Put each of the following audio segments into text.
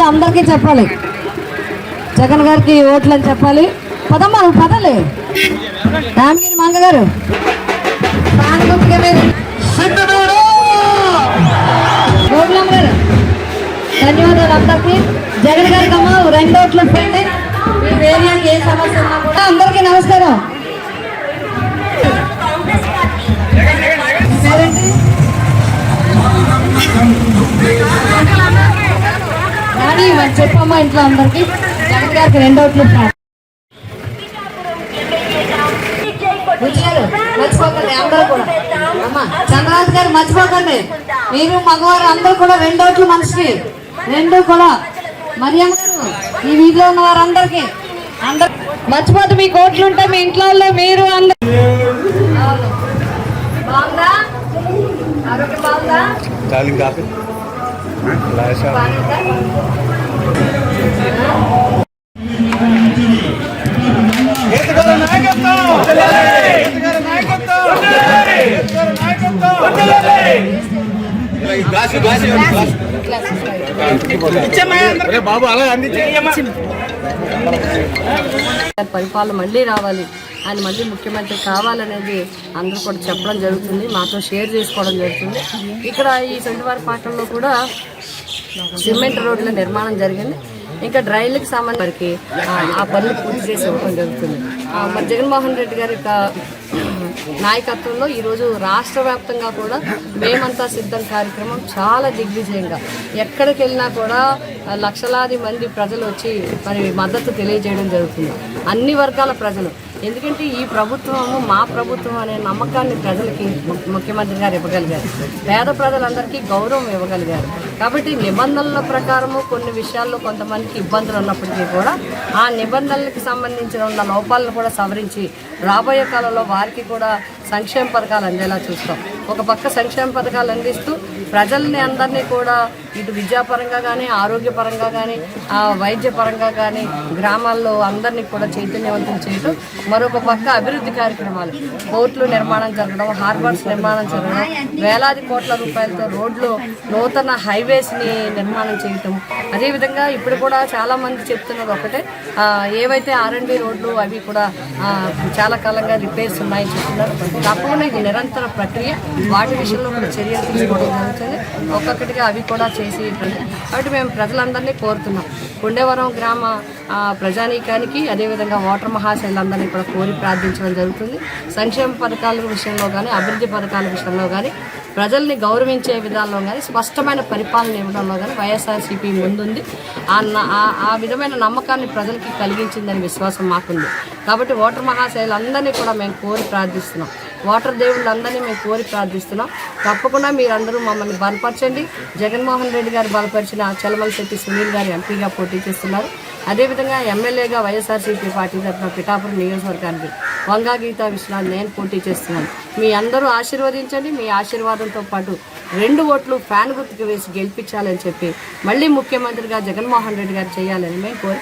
మళ్ళీ అందరికీ చెప్పాలి. జగన్ గారికి ఓట్లు అని చెప్పాలి. పదమ్మా నువ్వు పదలే. రామగిరి మంగ గారు. గోగులమ్మ గారు. ధన్యవాదాలు అందరికీ. జగన్ గారికి అమ్మ రెండు ఓట్లు పెట్టండి మీ ఏరియాకి ఏ సమస్య ఉన్నా కూడా అందరికీ నమస్కారం. పేరేంటి? రాణి మరి చెప్పమ్మా ఇంట్లో అందరికి? జగన్ గారికి రెండు ఓట్లు మర్చిపోకండి అందరూ కూడా. అమ్మా గారు మర్చిపోకండి. మీరు మగవారు అందరూ కూడా రెండు ఓట్లు మనిషికి. రెండు కూడా. గారు ఈ వీధిలో ఉన్న వారందరికీ. అందరు మర్చిపోతే మీ కోట్లు ఉంటే మీ ఇంట్లో వాళ్ళు మీరు అందరు. బాగుందా? ఆరోగ్యం బాగుందా? చాలు కాఫీ. పరిపాలన మళ్ళీ రావాలి. ఆయన మళ్ళీ ముఖ్యమంత్రి కావాలనేది అందరూ కూడా చెప్పడం జరుగుతుంది. మాతో షేర్ చేసుకోవడం జరుగుతుంది. ఇక్కడ ఈ సెంటివారి పాటల్లో కూడా సిమెంట్ రోడ్ల నిర్మాణం జరిగింది. ఇంకా డ్రైన్లకు సంబంధించి ఆ పనులు పూర్తి చేసి ఇవ్వడం జరుగుతుంది. మరి జగన్మోహన్ రెడ్డి గారి యొక్క నాయకత్వంలో ఈరోజు రాష్ట్ర వ్యాప్తంగా కూడా మేమంతా సిద్ధం కార్యక్రమం చాలా దిగ్విజయంగా. ఎక్కడికి వెళ్ళినా కూడా లక్షలాది మంది ప్రజలు వచ్చి మరి మద్దతు తెలియజేయడం జరుగుతుంది. అన్ని వర్గాల ప్రజలు ఎందుకంటే ఈ ప్రభుత్వము మా ప్రభుత్వం అనే నమ్మకాన్ని ప్రజలకి ము- ముఖ్యమంత్రి గారు ఇవ్వగలిగారు. పేద ప్రజలందరికీ గౌరవం ఇవ్వగలిగారు. కాబట్టి నిబంధనల ప్రకారము కొన్ని విషయాల్లో కొంతమందికి ఇబ్బందులు ఉన్నప్పటికీ కూడా ఆ నిబంధనలకు సంబంధించిన ఉన్న లోపాలను కూడా సవరించి రాబోయే కాలంలో వారికి కూడా సంక్షేమ పథకాలు అందేలా చూస్తాం. ఒక పక్క సంక్షేమ పథకాలు అందిస్తూ ప్రజల్ని అందరినీ కూడా ఇటు విద్యాపరంగా కానీ ఆరోగ్యపరంగా కానీ వైద్యపరంగా కానీ గ్రామాల్లో అందరినీ కూడా చైతన్యవంతం చేయడం మరొక పక్క అభివృద్ధి కార్యక్రమాలు. పోర్టులు నిర్మాణం జరగడం హార్బర్స్ నిర్మాణం జరగడం వేలాది కోట్ల రూపాయలతో రోడ్లు నూతన హైవేస్ని నిర్మాణం చేయటం. అదేవిధంగా ఇప్పుడు కూడా చాలామంది చెప్తున్నది ఒకటే ఏవైతే ఆర్ఎండి రోడ్లు అవి కూడా చాలా కాలంగా రిపేర్స్ ఉన్నాయని చెప్తున్నారు. తప్పకుండా ఇది నిరంతర ప్రక్రియ. వాటి విషయంలో కూడా చర్యలు తీసుకోవడం జరుగుతుంది. ఒక్కొక్కటిగా అవి కూడా చేసి కాబట్టి మేము ప్రజలందరినీ కోరుతున్నాం. కొండేవరం గ్రామ ప్రజానీకానికి అదేవిధంగా ఓటర్ మహాశైలందరినీ కూడా కోరి ప్రార్థించడం జరుగుతుంది. సంక్షేమ పథకాల విషయంలో కానీ అభివృద్ధి పథకాల విషయంలో కానీ ప్రజల్ని గౌరవించే విధానంలో కానీ స్పష్టమైన పరిపాలన ఇవ్వడంలో కానీ వైఎస్ఆర్సీపీ ముందుంది. ఆ న- ఆ- ఆ విధమైన నమ్మకాన్ని ప్రజలకి కలిగించిందని విశ్వాసం మాకుంది. కాబట్టి ఓటర్ మహాశైలందరినీ కూడా మేము కోరి ప్రార్థిస్తున్నాం. వాటర్ దేవుళ్ళందరినీ మేము కోరి ప్రార్థిస్తున్నాం. తప్పకుండా మీరందరూ మమ్మల్ని బలపరచండి. జగన్మోహన్ రెడ్డి గారు బలపరిచిన చలమల శెట్టి సునీల్ గారు ఎంపీగా పోటీ చేస్తున్నారు. అదేవిధంగా ఎమ్మెల్యేగా వైఎస్ఆర్సీపీ పార్టీ తరఫున పిఠాపురం నియోజకవర్గానికి వంగా గీతా విశ్వనాథ్ నేను పోటీ చేస్తున్నాను మీ అందరూ ఆశీర్వదించండి. మీ ఆశీర్వాదంతో పాటు రెండు ఓట్లు ఫ్యాన్ గుర్తుకు వేసి గెలిపించాలని చెప్పి మళ్ళీ ముఖ్యమంత్రిగా జగన్మోహన్ రెడ్డి గారు చేయాలని మేము కోరి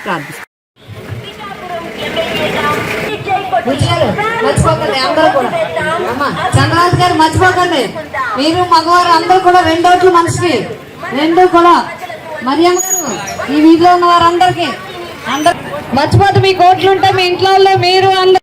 మర్చిపోకండి. అందరూ కూడా. చంద్రరాజు గారు మర్చిపోకండి. మీరు మగవారు అందరూ కూడా రెండు ఓట్లు మనిషికి రెండు కూడా. మరియమ్మ గారు ఈ వీధిలో ఉన్న వారందరికీ అందరు మర్చిపోతే మీ కోట్లు ఉంటే మీ ఇంట్లో మీరు అందరు